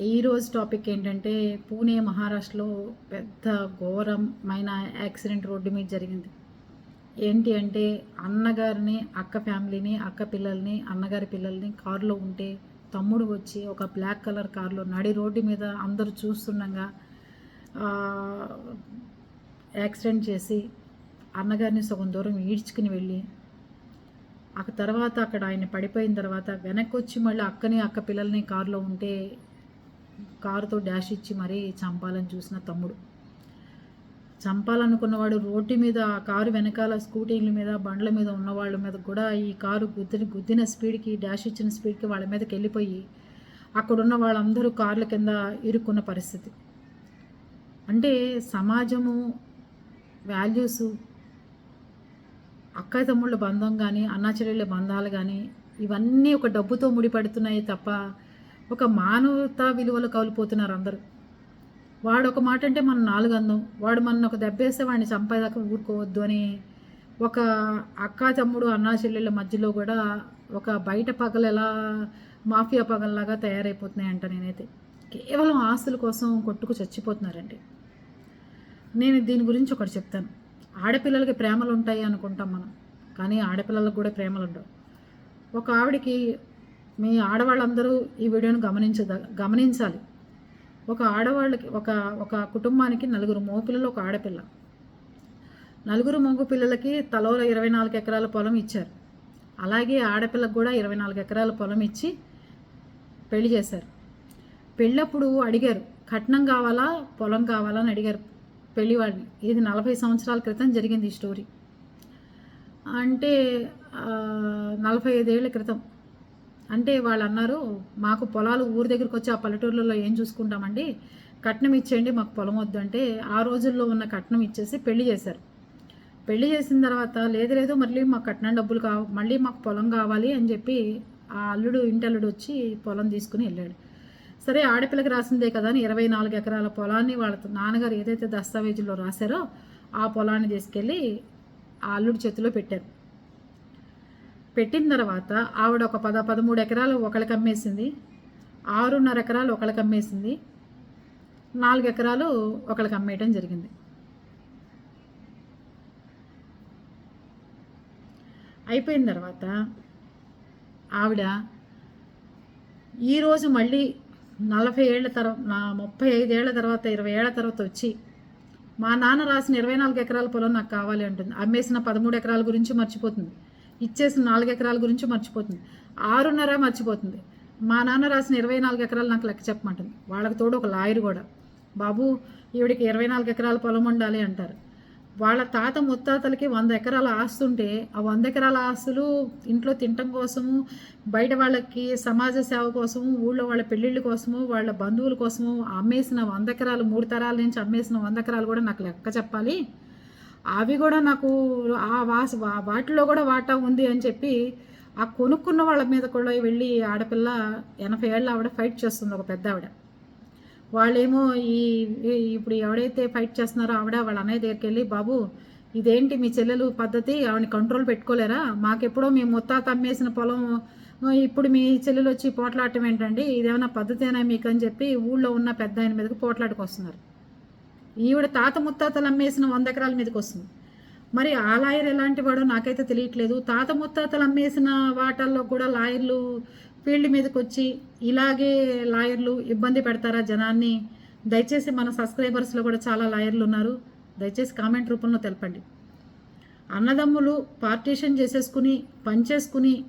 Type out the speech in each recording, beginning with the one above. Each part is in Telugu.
ఈరోజు టాపిక్ ఏంటంటే పూణే మహారాష్ట్రలో పెద్ద ఘోరమైన యాక్సిడెంట్ రోడ్డు మీద జరిగింది. ఏంటి అంటే అన్నగారిని అక్క ఫ్యామిలీని అక్క పిల్లల్ని అన్నగారి పిల్లల్ని కారులో ఉంటే తమ్ముడు వచ్చి ఒక బ్లాక్ కలర్ కారులో నడి రోడ్డు మీద అందరూ చూస్తుండగా యాక్సిడెంట్ చేసి అన్నగారిని సగం దూరం ఈడ్చుకుని వెళ్ళి ఆ తర్వాత అక్కడ ఆయన పడిపోయిన తర్వాత వెనక్కి వచ్చి మళ్ళీ అక్కని అక్క పిల్లల్ని కారులో ఉంటే కారుతో డాష్ ఇచ్చి మరీ చంపాలని చూసిన తమ్ముడు. చంపాలనుకున్నవాడు రోడ్డు మీద ఆ కారు వెనకాల స్కూటీల మీద బండ్ల మీద ఉన్న వాళ్ళ మీద కూడా ఈ కారు గుద్దిన గుద్దిన స్పీడ్కి డాష్ ఇచ్చిన స్పీడ్కి వాళ్ళ మీదకి వెళ్ళిపోయి అక్కడున్న వాళ్ళందరూ కార్ల కింద ఇరుక్కున్న పరిస్థితి. అంటే సమాజము వాల్యూస్ అక్క తమ్ముళ్ళ బంధం కానీ అన్నా బంధాలు కానీ ఇవన్నీ ఒక డబ్బుతో ముడిపడుతున్నాయి తప్ప ఒక మానవతా విలువలు కౌలిపోతున్నారు అందరూ. వాడు ఒక మాట అంటే మనం నాలుగు అందం. వాడు మన ఒక దెబ్బేస్తే వాడిని చంపేదాకా ఊరుకోవద్దు అని ఒక అక్క తమ్ముడు అన్నా చెల్లెళ్ళ మధ్యలో కూడా ఒక బయట పగలు ఎలా మాఫియా పగల్లాగా తయారైపోతున్నాయంట నేనైతే. కేవలం ఆస్తుల కోసం కొట్టుకు చచ్చిపోతున్నారండి. నేను దీని గురించి ఒకటి చెప్తాను. ఆడపిల్లలకి ప్రేమలు ఉంటాయి అనుకుంటాం మనం. కానీ ఆడపిల్లలకు కూడా ప్రేమలు ఉండవు ఒక ఆవిడకి మీ ఆడవాళ్ళందరూ ఈ వీడియోను గమనించద గమనించాలి. ఒక ఆడవాళ్ళకి ఒక ఒక కుటుంబానికి నలుగురు మోపిల్లలు ఒక ఆడపిల్ల. నలుగురు మగ పిల్లలకి తలో ఇరవై నాలుగు ఎకరాల పొలం ఇచ్చారు. అలాగే ఆడపిల్లకు కూడా ఇరవై నాలుగు ఎకరాల పొలం ఇచ్చి పెళ్ళి చేశారు. పెళ్ళప్పుడు అడిగారు కట్నం కావాలా? పొలం కావాలా? అని అడిగారు పెళ్ళివాడిని. ఇది నలభై సంవత్సరాల క్రితం జరిగింది ఈ స్టోరీ. అంటే నలభై ఐదేళ్ళ క్రితం. అంటే వాళ్ళు అన్నారు మాకు పొలాలు ఊరి దగ్గరికి వచ్చి ఆ పల్లెటూర్లలో ఏం చూసుకుంటామండి? కట్నం ఇచ్చేయండి మాకు పొలం వద్దు అంటే ఆ రోజుల్లో ఉన్న కట్నం ఇచ్చేసి పెళ్ళి చేశారు. పెళ్ళి చేసిన తర్వాత లేదు లేదు మళ్ళీ మాకు కట్నం డబ్బులు కావ మళ్ళీ మాకు పొలం కావాలి అని చెప్పి ఆ అల్లుడు ఇంటల్లుడు వచ్చి పొలం తీసుకుని వెళ్ళాడు. సరే ఆడపిల్లకి రాసిందే కదా అని ఇరవై నాలుగు ఎకరాల పొలాన్ని వాళ్ళ నాన్నగారు ఏదైతే దస్తావేజుల్లో రాశారో ఆ పొలాన్ని తీసుకెళ్ళి ఆ అల్లుడి చేతిలో పెట్టారు. పెట్టిన తర్వాత ఆవిడ ఒక పద పదమూడు ఎకరాలు ఒకళ్ళకి అమ్మేసింది. ఆరున్నర ఎకరాలు ఒకళ్ళకి అమ్మేసింది. నాలుగు ఎకరాలు ఒకళ్ళకి అమ్మేయటం జరిగింది. అయిపోయిన తర్వాత ఆవిడ ఈరోజు మళ్ళీ నలభై ఏళ్ళ తర్వాత నా ముప్పై ఐదేళ్ళ తర్వాత ఇరవై ఏళ్ళ తర్వాత వచ్చి మా నాన్న రాసిన ఇరవై నాలుగు ఎకరాల పొలం నాకు కావాలి అంటుంది. అమ్మేసిన పదమూడు ఎకరాల గురించి మర్చిపోతుంది. ఇచ్చేసిన నాలుగు ఎకరాల గురించి మర్చిపోతుంది. ఆరున్నర మర్చిపోతుంది. మా నాన్న రాసిన ఇరవై నాలుగు ఎకరాలు నాకు లెక్క చెప్పమంటుంది. వాళ్ళకి తోడు ఒక లాయర్ కూడా. బాబు ఈవిడికి ఇరవై నాలుగు ఎకరాల పొలం ఉండాలి అంటారు. వాళ్ళ తాత ముత్తాతలకి వంద ఎకరాల ఆస్తి ఉంటే ఆ వంద ఎకరాల ఆస్తులు ఇంట్లో తినటం కోసము బయట వాళ్ళకి సమాజ సేవ కోసము ఊళ్ళో వాళ్ళ పెళ్ళిళ్ళ కోసము వాళ్ళ బంధువుల కోసము అమ్మేసిన వంద ఎకరాలు మూడు తరాల నుంచి అమ్మేసిన వంద ఎకరాలు కూడా నాకు లెక్క చెప్పాలి. అవి కూడా నాకు ఆ వాస వా- వాటిలో కూడా వాటా ఉంది అని చెప్పి ఆ కొనుక్కున్న వాళ్ళ మీద కూడా వెళ్ళి ఆడపిల్ల ఎనభై ఏళ్ళ ఆవిడ ఫైట్ చేస్తుంది ఒక పెద్ద ఆవిడ. వాళ్ళేమో ఈ ఇప్పుడు ఎవడైతే ఫైట్ చేస్తున్నారో ఆవిడ వాళ్ళ అన్నయ్య దగ్గరికి వెళ్ళి బాబు ఇదేంటి మీ చెల్లెలు పద్ధతి? ఆవిడని కంట్రోల్ పెట్టుకోలేరా? మాకెప్పుడో మీ ముత్తాత అమ్మేసిన పొలం ఇప్పుడు మీ చెల్లెలు వచ్చి పోట్లాడటం ఏంటండి? ఇదేమైనా పద్ధతేనా మీకు అని చెప్పి ఊళ్ళో ఉన్న పెద్ద ఆయన మీదకి పోట్లాడుకొస్తున్నారు. ఈవిడ తాత ముత్తాతలు అమ్మేసిన వంద ఎకరాల మీదకి వస్తుంది. మరి ఆ లాయర్ ఎలాంటి వాడో నాకైతే తెలియట్లేదు. తాత ముత్తాతలు అమ్మేసిన వాటల్లో కూడా లాయర్లు ఫీల్డ్ మీదకి వచ్చి ఇలాగే లాయర్లు ఇబ్బంది పెడతారా జనాన్ని? దయచేసి మన సబ్స్క్రైబర్స్లో కూడా చాలా లాయర్లు ఉన్నారు. దయచేసి కామెంట్ రూపంలో తెలపండి. అన్నదమ్ములు పార్టీషన్ చేసేసుకుని పంచేసుకుని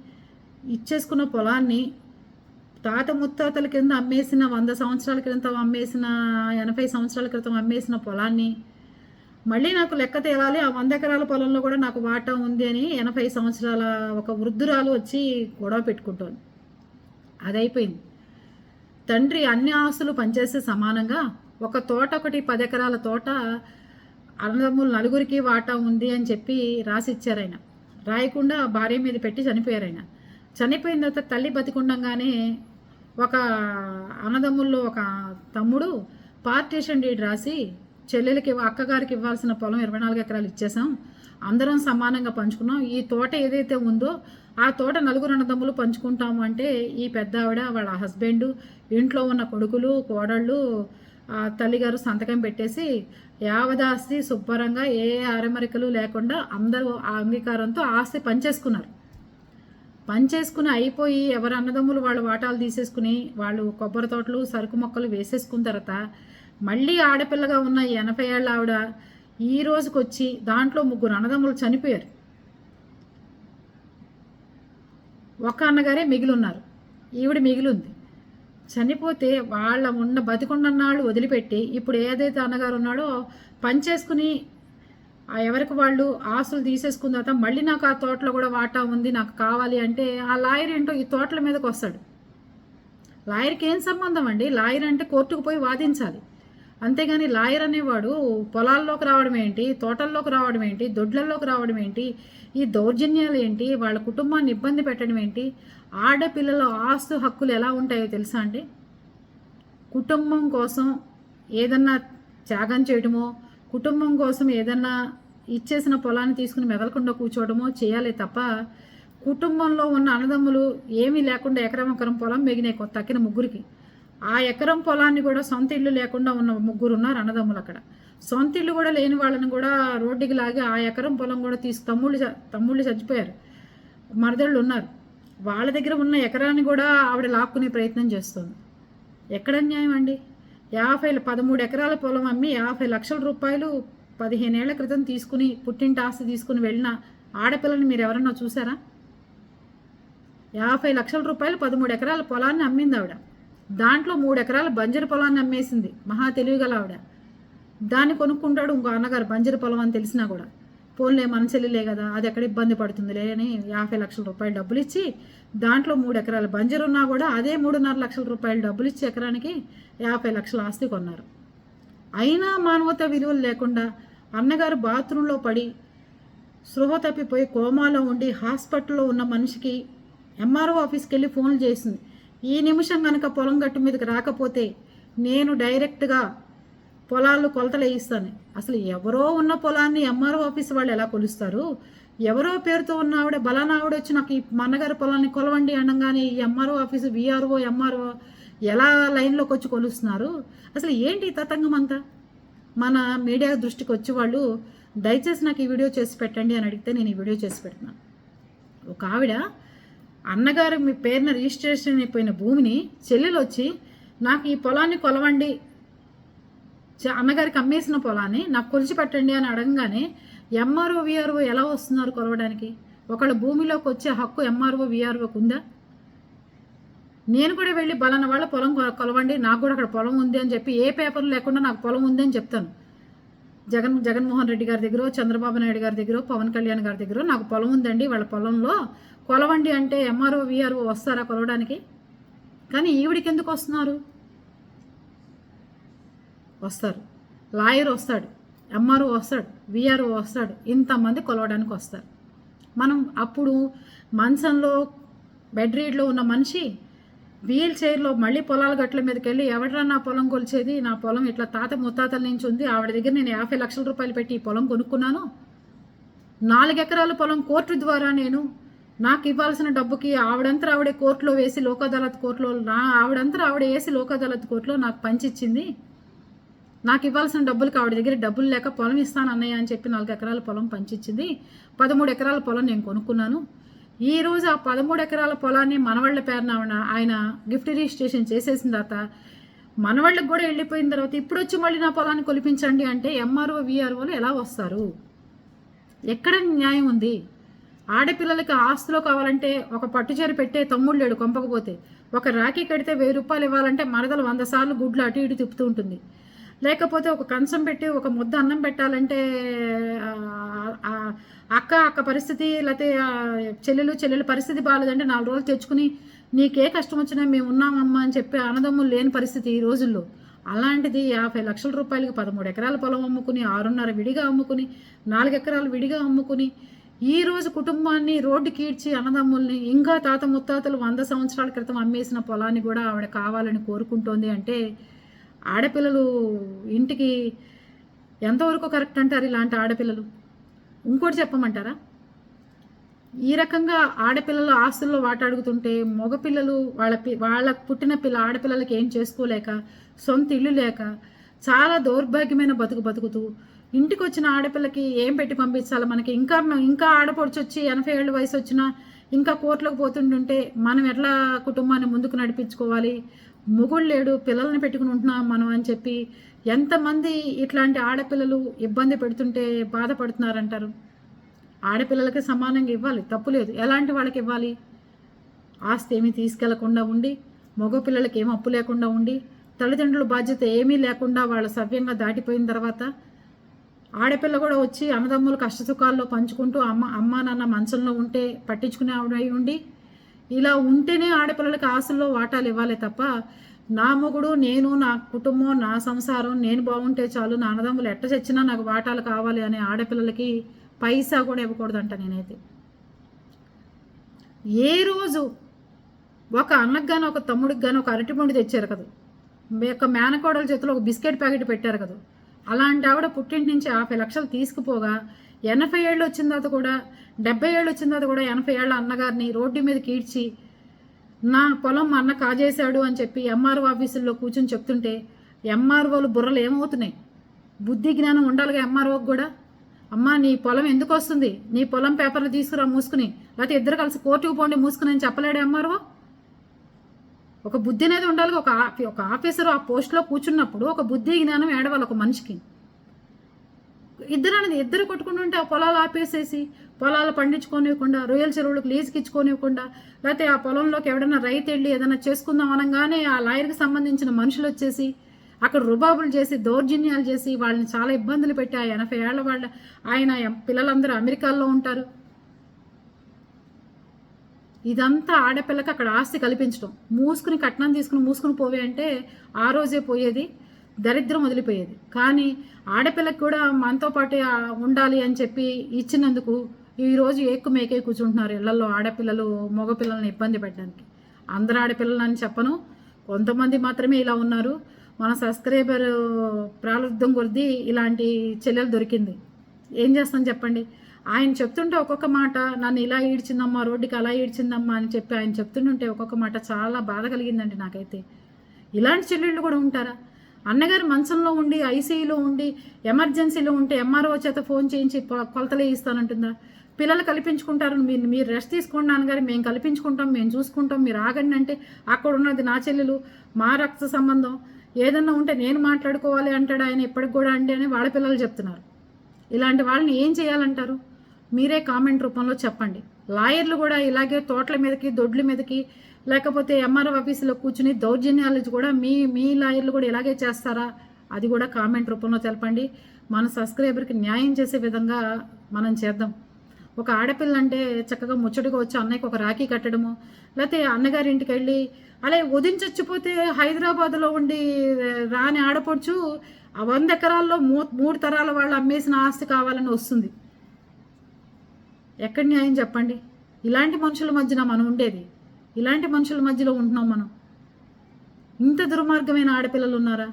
ఇచ్చేసుకున్న పొలాన్ని తాత ముత్తాతల కింద అమ్మేసిన వంద సంవత్సరాల క్రితం అమ్మేసిన ఎనభై సంవత్సరాల క్రితం అమ్మేసిన పొలాన్ని మళ్ళీ నాకు లెక్క తేవాలి. ఆ వంద ఎకరాల పొలంలో కూడా నాకు వాటా ఉంది అని ఎనభై సంవత్సరాల ఒక వృద్ధురాలు వచ్చి గొడవ పెట్టుకుంటోంది. అది అయిపోయింది తండ్రి అన్ని ఆస్తులు పనిచేస్తే సమానంగా ఒక తోట ఒకటి పది ఎకరాల తోట అన్నదమ్ములు నలుగురికి వాటా ఉంది అని చెప్పి రాసి ఆయన. రాయకుండా భార్య మీద పెట్టి చనిపోయారు ఆయన. చనిపోయిన తర్వాత తల్లి బతికుండగానే ఒక అన్నదమ్ముల్లో ఒక తమ్ముడు పార్టీషన్ డీడ్ రాసి చెల్లెలకి అక్కగారికి ఇవ్వాల్సిన పొలం ఇరవై నాలుగు ఎకరాలు ఇచ్చేసాం. అందరం సమానంగా పంచుకున్నాం. ఈ తోట ఏదైతే ఉందో ఆ తోట నలుగురు అన్నదమ్ములు పంచుకుంటాము అంటే ఈ పెద్ద ఆవిడ వాళ్ళ హస్బెండ్ ఇంట్లో ఉన్న కొడుకులు కోడళ్ళు తల్లిగారు సంతకం పెట్టేసి యావదాస్తి శుభ్రంగా ఏ అరమరికలు లేకుండా అందరూ ఆ అంగీకారంతో ఆస్తి పంచేసుకున్నారు. చేసుకుని అయిపోయి ఎవరు అన్నదమ్ములు వాళ్ళు వాటాలు తీసేసుకుని వాళ్ళు కొబ్బరి తోటలు సరుకు మొక్కలు వేసేసుకున్న తర్వాత మళ్ళీ ఆడపిల్లగా ఉన్న ఎనభై ఏళ్ళ ఆవిడ ఈ రోజుకొచ్చి దాంట్లో ముగ్గురు అన్నదమ్ములు చనిపోయారు. ఒక అన్నగారే మిగిలిన్నారు. ఈవిడ మిగిలింది. చనిపోతే వాళ్ళ ఉన్న బతికుండన్నాళ్ళు వదిలిపెట్టి ఇప్పుడు ఏదైతే అన్నగారు ఉన్నాడో పని చేసుకుని ఎవరికి వాళ్ళు ఆస్తులు తీసేసుకున్న తర్వాత మళ్ళీ నాకు ఆ తోటలో కూడా వాటా ఉంది నాకు కావాలి అంటే ఆ లాయర్ ఏంటో ఈ తోటల మీదకి వస్తాడు. లాయర్కి ఏం సంబంధం అండి? లాయర్ అంటే కోర్టుకు పోయి వాదించాలి. అంతేగాని లాయర్ అనేవాడు పొలాల్లోకి రావడం ఏంటి తోటల్లోకి రావడం ఏంటి దొడ్లల్లోకి రావడం ఏంటి ఈ దౌర్జన్యాలు ఏంటి వాళ్ళ కుటుంబాన్ని ఇబ్బంది పెట్టడం ఏంటి ఆడపిల్లల ఆస్తు హక్కులు ఎలా ఉంటాయో తెలుసా అండి? కుటుంబం కోసం ఏదన్నా త్యాగం చేయడమో కుటుంబం కోసం ఏదన్నా ఇచ్చేసిన పొలాన్ని తీసుకుని మెదలకుండా కూర్చోవడమో చేయాలి తప్ప కుటుంబంలో ఉన్న అన్నదమ్ములు ఏమీ లేకుండా ఎకరం ఎకరం పొలం మిగినాయి కొత్త తక్కిన ముగ్గురికి. ఆ ఎకరం పొలాన్ని కూడా సొంత ఇల్లు లేకుండా ఉన్న ముగ్గురు ఉన్నారు అన్నదమ్ములు అక్కడ. సొంత ఇల్లు కూడా లేని వాళ్ళని కూడా రోడ్డుకి లాగి ఆ ఎకరం పొలం కూడా తీసి తమ్ముళ్ళు తమ్ముళ్ళు చచ్చిపోయారు. మరదళ్ళు ఉన్నారు. వాళ్ళ దగ్గర ఉన్న ఎకరాన్ని కూడా ఆవిడ లాక్కునే ప్రయత్నం చేస్తుంది. ఎక్కడ న్యాయం అండి? యాభై పదమూడు ఎకరాల పొలం అమ్మి యాభై లక్షల రూపాయలు పదిహేనేళ్ళ క్రితం తీసుకుని పుట్టింటి ఆస్తి తీసుకుని వెళ్ళిన ఆడపిల్లని మీరు ఎవరన్నా చూసారా? యాభై లక్షల రూపాయలు పదమూడు ఎకరాల పొలాన్ని అమ్మింది ఆవిడ. దాంట్లో మూడు ఎకరాల బంజరు పొలాన్ని అమ్మేసింది. మహా తెలివిగల ఆవిడ. దాన్ని కొనుక్కుంటాడు ఇంకో అన్నగారు బంజరు పొలం అని తెలిసినా కూడా. పోన్లే మన చెల్లిలే కదా అది ఎక్కడ ఇబ్బంది పడుతుందిలే అని యాభై లక్షల రూపాయలు డబ్బులు ఇచ్చి దాంట్లో మూడు ఎకరాల బంజరు ఉన్నా కూడా అదే మూడున్నర లక్షల రూపాయలు డబ్బులు ఇచ్చి ఎకరానికి యాభై లక్షల ఆస్తి కొన్నారు. అయినా మానవత విలువలు లేకుండా అన్నగారు బాత్రూంలో పడి సృహ తప్పిపోయి కోమాలో ఉండి హాస్పిటల్లో ఉన్న మనిషికి ఎంఆర్ఓ ఆఫీస్కి వెళ్ళి ఫోన్ చేసింది. ఈ నిమిషం కనుక పొలం గట్టు మీదకి రాకపోతే నేను డైరెక్ట్గా పొలాలు కొలతలు వేయిస్తాను. అసలు ఎవరో ఉన్న పొలాన్ని ఎంఆర్ఓ ఆఫీస్ వాళ్ళు ఎలా కొలుస్తారు? ఎవరో పేరుతో ఉన్న ఆవిడ బలానా ఆవిడ వచ్చి నాకు ఈ మన్నగారి అన్నగారి పొలాన్ని కొలవండి అనగానే ఈ ఎంఆర్ఓ ఆఫీసు విఆర్ఓ ఎంఆర్ఓ ఎలా లైన్లోకి వచ్చి కొలుస్తున్నారు? అసలు ఏంటి తతంగం అంతా? మన మీడియా దృష్టికి వచ్చి వాళ్ళు దయచేసి నాకు ఈ వీడియో చేసి పెట్టండి అని అడిగితే నేను ఈ వీడియో చేసి పెడుతున్నాను ఒక ఆవిడ అన్నగారు మీ పేరున రిజిస్ట్రేషన్ అయిపోయిన భూమిని చెల్లెలు వచ్చి నాకు ఈ పొలాన్ని కొలవండి. అన్నగారికి అమ్మేసిన పొలాన్ని నాకు కొలిచి పెట్టండి అని అడగగానే ఎంఆర్ఓ విఆర్ఓ ఎలా వస్తున్నారు కొలవడానికి? ఒకళ్ళ భూమిలోకి వచ్చే హక్కు ఎంఆర్ఓ విఆర్ఓకి ఉందా? నేను కూడా వెళ్ళి బలన వాళ్ళ పొలం కొ- కొలవండి నాకు కూడా అక్కడ పొలం ఉంది అని చెప్పి ఏ పేపర్ లేకుండా నాకు పొలం ఉంది అని చెప్తాను. జగన్ జగన్మోహన్ రెడ్డి గారి దగ్గర చంద్రబాబు నాయుడు గారి దగ్గర పవన్ కళ్యాణ్ గారి దగ్గర నాకు పొలం ఉందండి వాళ్ళ పొలంలో కొలవండి అంటే ఎంఆర్ఓ విఆర్ఓ వస్తారా కొలవడానికి? కానీ ఈవిడికి ఎందుకు వస్తున్నారు? వస్తారు. లాయర్ వస్తాడు ఎంఆర్ఓ వస్తాడు విఆర్ఓ వస్తాడు ఇంతమంది కొలవడానికి వస్తారు. మనం అప్పుడు మంచంలో బెడ్ రీడ్లో ఉన్న మనిషి వీల్ చైర్లో మళ్ళీ పొలాల గట్ల మీదకి వెళ్ళి ఎవడరా నా పొలం కొలిచేది? నా పొలం ఇట్లా తాత ముత్తాతల నుంచి ఉంది. ఆవిడ దగ్గర నేను యాభై లక్షల రూపాయలు పెట్టి ఈ పొలం కొనుక్కున్నాను. నాలుగెకరాల పొలం కోర్టు ద్వారా నేను నాకు ఇవ్వాల్సిన డబ్బుకి ఆవిడంతా ఆవిడే కోర్టులో వేసి లోక్ అదాలత్ కోర్టులో నా ఆవిడంతా ఆవిడ వేసి లోక్ అదాలత్ కోర్టులో నాకు పంచిచ్చింది. నాకు ఇవ్వాల్సిన డబ్బులకి ఆవిడ దగ్గర డబ్బులు లేక పొలం ఇస్తాను అన్నయ్య అని చెప్పి నాలుగు ఎకరాల పొలం పంచిచ్చింది. పదమూడు ఎకరాల పొలం నేను కొనుక్కున్నాను. ఈరోజు ఆ పదమూడు ఎకరాల పొలాన్ని మనవాళ్ళ పేరున ఆయన గిఫ్ట్ రిజిస్ట్రేషన్ చేసేసిన తర్వాత మనవాళ్ళకి కూడా వెళ్ళిపోయిన తర్వాత ఇప్పుడు వచ్చి మళ్ళీ నా పొలాన్ని కొలిపించండి అంటే ఎంఆర్ఓ విఆర్ఓలు ఎలా వస్తారు? ఎక్కడ న్యాయం ఉంది? ఆడపిల్లలకి ఆస్తులో కావాలంటే ఒక పట్టుచీర పెట్టే తమ్ముడు లేడు కొంపకపోతే. ఒక రాఖీ కడితే వెయ్యి రూపాయలు ఇవ్వాలంటే మరదలు వంద సార్లు గుడ్లు అటు ఇటు తిప్పుతూ ఉంటుంది. లేకపోతే ఒక కంచం పెట్టి ఒక ముద్ద అన్నం పెట్టాలంటే అక్క అక్క పరిస్థితి లేకపోతే చెల్లెలు చెల్లెలు పరిస్థితి బాగాలేదంటే నాలుగు రోజులు తెచ్చుకుని నీకే కష్టం వచ్చినా మేము ఉన్నామమ్మా అని చెప్పి అన్నదమ్ములు లేని పరిస్థితి ఈ రోజుల్లో. అలాంటిది యాభై లక్షల రూపాయలకి పదమూడు ఎకరాల పొలం అమ్ముకుని ఆరున్నర విడిగా అమ్ముకుని నాలుగు ఎకరాలు విడిగా అమ్ముకుని ఈ రోజు కుటుంబాన్ని రోడ్డు కీడ్చి అన్నదమ్ముల్ని ఇంకా తాత ముత్తాతలు వంద సంవత్సరాల క్రితం అమ్మేసిన పొలాన్ని కూడా ఆవిడ కావాలని కోరుకుంటోంది అంటే ఆడపిల్లలు ఇంటికి ఎంతవరకు కరెక్ట్ అంటారు ఇలాంటి ఆడపిల్లలు? ఇంకోటి చెప్పమంటారా? ఈ రకంగా ఆడపిల్లలు ఆస్తుల్లో వాటాడుగుతుంటే మగపిల్లలు వాళ్ళ పి వాళ్ళ పుట్టిన పిల్ల ఆడపిల్లలకి ఏం చేసుకోలేక సొంత ఇల్లు లేక చాలా దౌర్భాగ్యమైన బతుకు బతుకుతూ ఇంటికి వచ్చిన ఆడపిల్లకి ఏం పెట్టి పంపించాలి మనకి? ఇంకా ఇంకా ఆడపడుచు వచ్చి ఎనభై ఏళ్ళ వయసు వచ్చినా ఇంకా కోర్టులకు పోతుంటుంటే మనం ఎట్లా కుటుంబాన్ని ముందుకు నడిపించుకోవాలి? మొగుడు లేడు పిల్లల్ని పెట్టుకుని ఉంటున్నాం మనం అని చెప్పి ఎంతమంది ఇట్లాంటి ఆడపిల్లలు ఇబ్బంది పెడుతుంటే బాధపడుతున్నారంటారు? ఆడపిల్లలకి సమానంగా ఇవ్వాలి తప్పు లేదు. ఎలాంటి వాళ్ళకి ఇవ్వాలి? ఆస్తి ఏమీ తీసుకెళ్ళకుండా ఉండి మగ పిల్లలకి ఏం అప్పు లేకుండా ఉండి తల్లిదండ్రుల బాధ్యత ఏమీ లేకుండా వాళ్ళ సవ్యంగా దాటిపోయిన తర్వాత ఆడపిల్ల కూడా వచ్చి అన్నదమ్ములు కష్టసుఖాల్లో పంచుకుంటూ అమ్మ అమ్మ నాన్న మంచంలో ఉంటే పట్టించుకునే ఆవిడ ఉండి ఇలా ఉంటేనే ఆడపిల్లలకి ఆశల్లో వాటాలు ఇవ్వాలి తప్ప నా మొగుడు నేను నా కుటుంబం నా సంసారం నేను బాగుంటే చాలు నా అన్నదమ్ములు ఎట్ట చచ్చినా నాకు వాటాలు కావాలి అనే ఆడపిల్లలకి పైసా కూడా ఇవ్వకూడదంట నేనైతే. ఏ రోజు ఒక అన్నకు గాను ఒక తమ్ముడికి గాను ఒక అరటిపండు తెచ్చారు కదా. ఒక మేనకోడల చేతిలో ఒక బిస్కెట్ ప్యాకెట్ పెట్టారు కదా. అలాంటి ఆవిడ పుట్టింటి నుంచి యాభై లక్షలు తీసుకుపోగా ఎనభై ఏళ్ళు వచ్చిన తర్వాత కూడా డెబ్బై ఏళ్ళు వచ్చిన తర్వాత కూడా ఎనభై ఏళ్ళ అన్నగారిని రోడ్డు మీద కీడ్చి నా పొలం మా అన్న కాజేశాడు అని చెప్పి ఎంఆర్ఓ ఆఫీసుల్లో కూర్చొని చెప్తుంటే ఎంఆర్ఓలు బుర్రలు ఏమవుతున్నాయి? బుద్ధి జ్ఞానం ఉండాలిగా ఎంఆర్ఓకి కూడా? అమ్మా నీ పొలం ఎందుకు వస్తుంది? నీ పొలం పేపర్లు తీసుకురా మూసుకుని లేకపోతే ఇద్దరు కలిసి కోర్టుకు పోండి మూసుకుని అని చెప్పలేడు ఎంఆర్ఓ ఒక బుద్ధి అనేది ఉండాలి ఒక ఒక ఆఫీసర్ ఆ పోస్ట్లో కూర్చున్నప్పుడు ఒక బుద్ధి జ్ఞానం ఏడవాలి ఒక మనిషికి. ఇద్దరు అనేది ఇద్దరు కొట్టుకుంటుంటే ఆ పొలాలు ఆపేసేసి పొలాలు పండించుకోనివ్వకుండా రొయ్యల చెరువులకు లీజుకి ఇచ్చుకోనివ్వకుండా లేకపోతే ఆ పొలంలోకి ఎవడైనా రైతు వెళ్ళి ఏదైనా చేసుకుందాం అనగానే ఆ లాయర్కి సంబంధించిన మనుషులు వచ్చేసి అక్కడ రుబాబులు చేసి దౌర్జన్యాలు చేసి వాళ్ళని చాలా ఇబ్బందులు పెట్టి ఆ ఎనభై ఏళ్ళ వాళ్ళ ఆయన పిల్లలందరూ అమెరికాలో ఉంటారు. ఇదంతా ఆడపిల్లకి అక్కడ ఆస్తి కల్పించడం మూసుకుని కట్నం తీసుకుని మూసుకుని పోవే అంటే ఆ రోజే పోయేది దరిద్రం వదిలిపోయేది. కానీ ఆడపిల్లకి కూడా మనతో పాటు ఉండాలి అని చెప్పి ఇచ్చినందుకు ఈరోజు ఎక్కు మేకే కూర్చుంటున్నారు ఇళ్ళలో ఆడపిల్లలు మగపిల్లల్ని ఇబ్బంది పెట్టడానికి. అందరు ఆడపిల్లలు అని చెప్పను. కొంతమంది మాత్రమే ఇలా ఉన్నారు. మన సబ్స్క్రైబర్ ప్రారంభం కొద్దీ ఇలాంటి చెల్లెలు దొరికింది. ఏం చేస్తాం చెప్పండి? ఆయన చెప్తుంటే ఒక్కొక్క మాట నన్ను ఇలా ఈడ్చిందమ్మా రోడ్డుకి అలా ఈడ్చిందమ్మా అని చెప్పి ఆయన చెప్తుంటుంటే ఒక్కొక్క మాట చాలా బాధ కలిగిందండి నాకైతే. ఇలాంటి చెల్లెళ్ళు కూడా ఉంటారా? అన్నగారు మంచంలో ఉండి ఐసీయూలో ఉండి ఎమర్జెన్సీలో ఉంటే ఎంఆర్ఓ చేత ఫోన్ చేయించి కొలతలే ఇస్తానంటుందా? పిల్లలు కల్పించుకుంటారు మీరు మీరు రెస్ట్ తీసుకోండి నాన్నగారు మేము కల్పించుకుంటాం మేము చూసుకుంటాం మీరు ఆగండి అంటే అక్కడ ఉన్నది నా చెల్లెలు మా రక్త సంబంధం. ఏదన్నా ఉంటే నేను మాట్లాడుకోవాలి అంటాడు ఆయన ఎప్పటికి కూడా అండి అని వాళ్ళ పిల్లలు చెప్తున్నారు. ఇలాంటి వాళ్ళని ఏం చేయాలంటారు? మీరే కామెంట్ రూపంలో చెప్పండి. లాయర్లు కూడా ఇలాగే తోటల మీదకి దొడ్ల మీదకి లేకపోతే ఎంఆర్ఓ ఆఫీసులో కూర్చుని దౌర్జన్యాలు కూడా మీ మీ లాయర్లు కూడా ఇలాగే చేస్తారా? అది కూడా కామెంట్ రూపంలో తెలపండి. మన సబ్స్క్రైబర్కి న్యాయం చేసే విధంగా మనం చేద్దాం. ఒక ఆడపిల్ల అంటే చక్కగా ముచ్చటగా వచ్చి అన్నయ్యకి ఒక రాఖీ కట్టడము లేకపోతే అన్నగారి ఇంటికి వెళ్ళి అలా వదించొచ్చిపోతే హైదరాబాద్లో ఉండి రాని ఆడపడుచు ఆ వంద ఎకరాల్లో మూ మూడు తరాల వాళ్ళు అమ్మేసిన ఆస్తి కావాలని వస్తుంది. ఎక్కడ న్యాయం చెప్పండి? ఇలాంటి మనుషుల మధ్యన మనం ఉండేది. ఇలాంటి మనుషుల మధ్యలో ఉంటున్నాం మనం. ఇంత దుర్మార్గమైన ఆడపిల్లలు ఉన్నారా?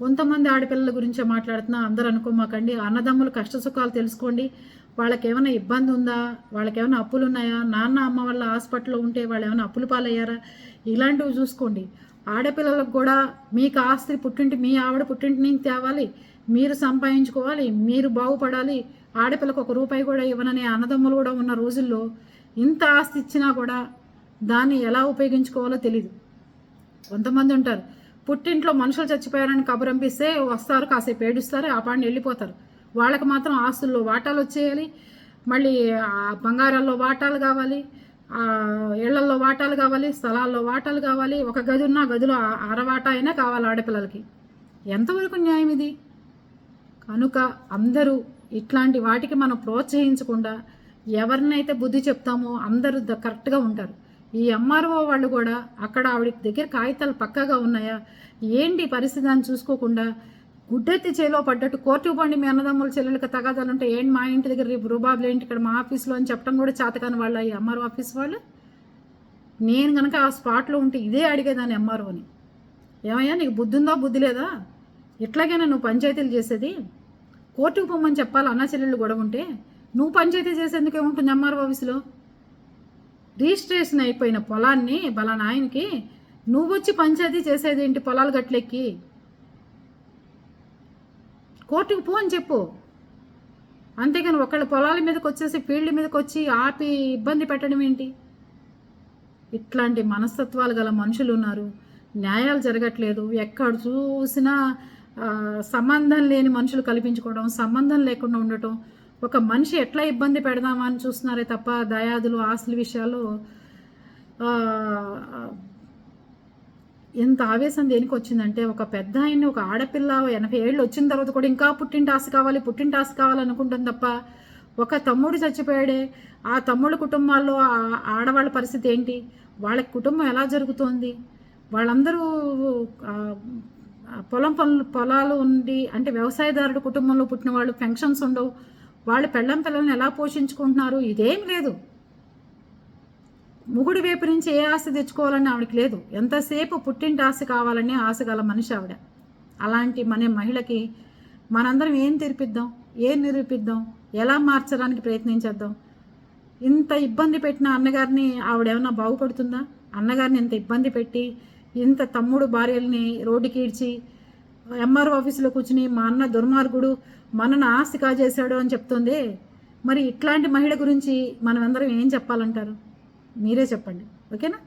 కొంతమంది ఆడపిల్లల గురించే మాట్లాడుతున్నా అందరూ అనుకోమాకండి. అన్నదమ్ములు కష్ట సుఖాలు తెలుసుకోండి. వాళ్ళకేమైనా ఇబ్బంది ఉందా? వాళ్ళకేమైనా అప్పులు ఉన్నాయా? నాన్న అమ్మ వాళ్ళ హాస్పిటల్లో ఉంటే వాళ్ళు ఏమైనా అప్పులు పాలయ్యారా? ఇలాంటివి చూసుకోండి. ఆడపిల్లలకు కూడా మీకు ఆస్తి పుట్టింటి మీ ఆవిడ పుట్టింటి నుంచి తేవాలి. మీరు సంపాదించుకోవాలి. మీరు బాగుపడాలి. ఆడపిల్లకు ఒక రూపాయి కూడా ఇవ్వననే అన్నదమ్ములు కూడా ఉన్న రోజుల్లో ఇంత ఆస్తి ఇచ్చినా కూడా దాన్ని ఎలా ఉపయోగించుకోవాలో తెలియదు కొంతమంది ఉంటారు పుట్టింట్లో మనుషులు చచ్చిపోయారని కబురంపిస్తే వస్తారు కాసేపు ఏడుస్తారు ఆ పాడిని వెళ్ళిపోతారు. వాళ్ళకి మాత్రం ఆస్తుల్లో వాటాలు వచ్చేయాలి మళ్ళీ బంగారాల్లో వాటాలు కావాలి ఇళ్ళల్లో వాటాలు కావాలి స్థలాల్లో వాటాలు కావాలి ఒక గది ఉన్న గదిలో అరవాటా అయినా కావాలి ఆడపిల్లలకి. ఎంతవరకు న్యాయం ఇది? కనుక అందరూ ఇట్లాంటి వాటికి మనం ప్రోత్సహించకుండా ఎవరినైతే బుద్ధి చెప్తామో అందరూ కరెక్ట్గా ఉంటారు. ఈ ఎంఆర్ఓ వాళ్ళు కూడా అక్కడ ఆవిడ దగ్గర కాగితాలు పక్కగా ఉన్నాయా? ఏంటి పరిస్థితి అని చూసుకోకుండా గుడ్డెత్తి చేలో పడ్డట్టు కోర్టు పండి మీ అన్నదమ్ముల చెల్లెలకి తగాదాలంటే ఏంటి మా ఇంటి దగ్గర రేపు రుబాబులు ఏంటి? ఇక్కడ మా ఆఫీస్లో అని చెప్పడం కూడా చేతకాని వాళ్ళ ఈ ఎంఆర్ఓ ఆఫీస్ వాళ్ళు? నేను కనుక ఆ స్పాట్లో ఉంటే ఇదే అడిగేదాన్ని ఎంఆర్ఓని ఏమయ్యా నీకు బుద్ధి ఉందా బుద్ధి లేదా? ఇట్లాగైనా నువ్వు పంచాయతీలు చేసేది? కోర్టుకు పొమ్మని చెప్పాలి అన్న చెల్లెళ్ళు గొడవ ఉంటే. నువ్వు పంచాయతీ చేసేందుకు ఏముంటుంది ఎంఆర్ఓ ఆఫీసులో? రిజిస్ట్రేషన్ అయిపోయిన పొలాన్ని బలానా ఆయనకి నువ్వు వచ్చి పంచాయతీ చేసేది ఏంటి పొలాలు గట్లెక్కి? కోర్టుకు పో అని చెప్పు. అంతేగాని ఒకళ్ళ పొలాల మీదకి వచ్చేసి ఫీల్డ్ మీదకి వచ్చి ఆపి ఇబ్బంది పెట్టడం ఏంటి? ఇట్లాంటి మనస్తత్వాలు గల మనుషులు ఉన్నారు. న్యాయాలు జరగట్లేదు. ఎక్కడ చూసినా సంబంధం లేని మనుషులు కల్పించుకోవడం సంబంధం లేకుండా ఉండటం ఒక మనిషి ఎట్లా ఇబ్బంది పెడదామా అని చూస్తున్నారే తప్ప దయాదులు ఆస్తుల విషయాలు ఎంత ఆవేశం దేనికి వచ్చిందంటే ఒక పెద్ద ఆయన్ని ఒక ఆడపిల్ల ఎనభై ఏళ్ళు వచ్చిన తర్వాత కూడా ఇంకా పుట్టింటి ఆశ కావాలి పుట్టింటి ఆశ కావాలి అనుకుంటుంది తప్ప ఒక తమ్ముడు చచ్చిపోయాడే ఆ తమ్ముడు కుటుంబాల్లో ఆ ఆడవాళ్ళ పరిస్థితి ఏంటి? వాళ్ళ కుటుంబం ఎలా జరుగుతోంది? వాళ్ళందరూ పొలం పనులు పొలాలు ఉండి అంటే వ్యవసాయదారుడు కుటుంబంలో పుట్టిన వాళ్ళు పెన్షన్స్ ఉండవు. వాళ్ళు పెళ్ళం పిల్లల్ని ఎలా పోషించుకుంటున్నారు? ఇదేం లేదు. ముగుడు వైపు నుంచి ఏ ఆశ తెచ్చుకోవాలని ఆవిడకి లేదు. ఎంతసేపు పుట్టింటి ఆశ కావాలని ఆశ గల మనిషి ఆవిడ. అలాంటి మన మహిళకి మనందరం ఏం తెరిపిద్దాం? ఏం నిరూపిద్దాం? ఎలా మార్చడానికి ప్రయత్నించేద్దాం ఇంత ఇబ్బంది పెట్టిన అన్నగారిని ఆవిడ ఏమైనా బాగుపడుతుందా? అన్నగారిని ఇంత ఇబ్బంది పెట్టి ఇంత తమ్ముడు భార్యల్ని రోడ్డుకి ఈడ్చి ఎంఆర్ఓ ఆఫీసులో కూర్చుని మా అన్న దుర్మార్గుడు మనను ఆస్తి కాజేశాడు అని చెప్తుంది. మరి ఇట్లాంటి మహిళ గురించి మనమందరం ఏం చెప్పాలంటారు? మీరే చెప్పండి. ఓకేనా?